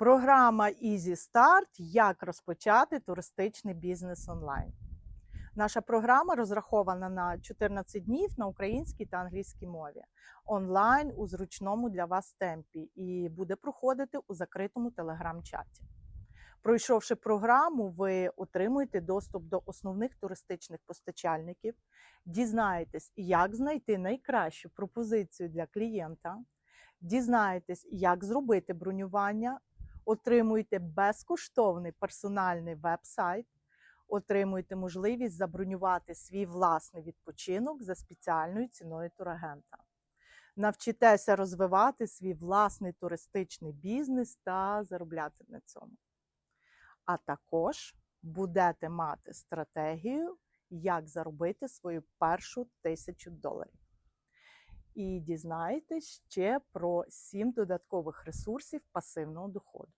Програма Easy Start Як розпочати туристичний бізнес онлайн. Наша програма розрахована на 14 днів на українській та англійській мові онлайн у зручному для вас темпі і буде проходити у закритому телеграм-чаті. Пройшовши програму, ви отримуєте доступ до основних туристичних постачальників, дізнаєтесь, як знайти найкращу пропозицію для клієнта, дізнаєтесь, як зробити бронювання, отримуєте безкоштовний персональний веб-сайт, отримуєте можливість забронювати свій власний відпочинок за спеціальною ціною турагента. Навчитеся розвивати свій власний туристичний бізнес та заробляти на цьому. А також будете мати стратегію, як заробити свою першу тисячу доларів. І дізнаєтесь ще про 7 додаткових ресурсів пасивного доходу.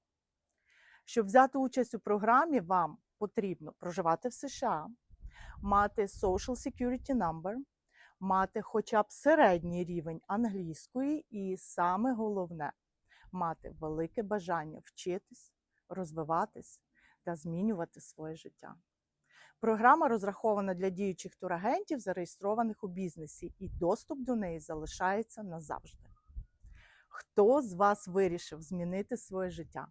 Щоб взяти участь у програмі, вам потрібно проживати в США, мати Social Security Number, мати хоча б середній рівень англійської, і саме головне мати велике бажання вчитись, розвиватись та змінювати своє життя. Програма розрахована для діючих турагентів, зареєстрованих у бізнесі, і доступ до неї залишається назавжди. Хто з вас вирішив змінити своє життя,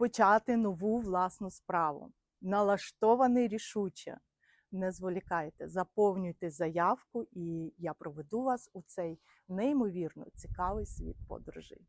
почати нову власну справу, налаштований рішуче? Не зволікайте, заповнюйте заявку, і я проведу вас у цей неймовірно цікавий світ подорожей.